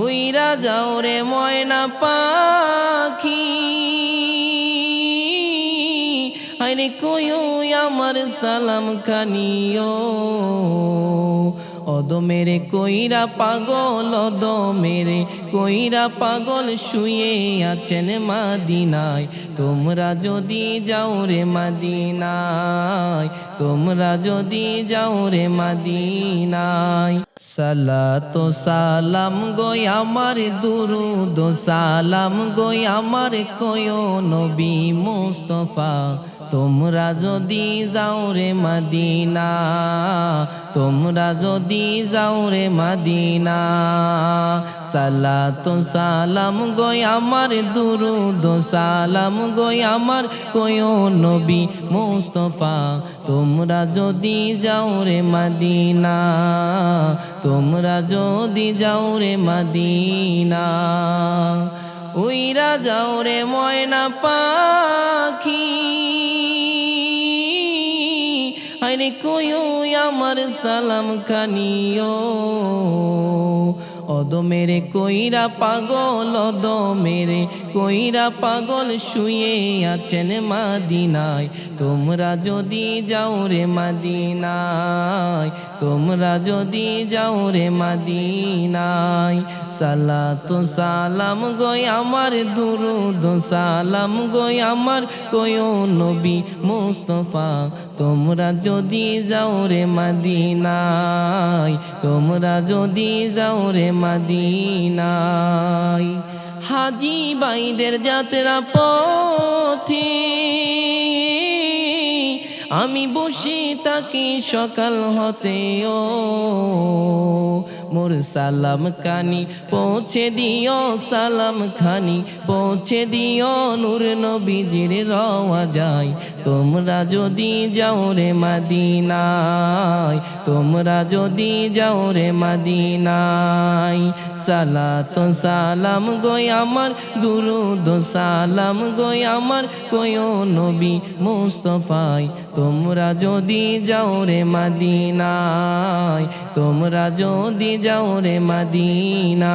উইরা যাও রে ময়না পাখি। আরে কয়ু আমার সালাম খানিও অদ মেরে কইরা পাগল, অদমেরে কইরা পাগল শুয়ে আছেন মাদিনায়। তোমরা যদি যাও রে মাদিনায়, তোমরা যদি যাও রে মাদিনায়। সালাতো সালাম গই আমার দুরুদ, সালাম গই আমার কয়ো নবী মুস্তফা। তোমরা যদি যাও রে মাদিনা, তোমরা যদি যাও রে মাদিনা, সালাতো সালাম গই আমার, দুরুদ সালাম গই আমার কয়ো নবী মুস্তফা, তোমরা যদি যাও রে মাদিনা, তোমরা যদি যাও রে মাদিনা, উইরা যাও রে ময়না পাখি। আরে কয়ো, আমার সালাম খানিও অদ মেরে কইরা পাগল অদ মেরে কইরা পাগল শুয়ে আছেন মাদিনায়। তোমরা যদি যাও রে মাদিনায়। তোমরা যদি যাও রে মাদিনায়, সালাতো সালাম গই আমার, দুরুদ সালাম গই আমার, কয়ো নবী মুস্তফা। তোমরা যদি যাও রে মাদিনায়, তোমরা যদি যাও রে মাদিনায়। হাজি বাইদের যাত্রা পথে আমি বসি তাকি সকাল হতেও। মোর সালাম কানি পৌঁছে দিও সালাম খানি, পৌঁছে দিও নূর নবীজির রওয়া যায় তোমরা যদি যাও রে মাদিনায়, তোমরা যদি যাও রে মাদিনায়, সালাত সালাম গই আমার, দুরুদ সালাম গই আমার কয়ো নবী মুস্তফায় তোমরা যদি যাও রে মাদিনায়, তোমরা যদি যাও রে মাদিনা।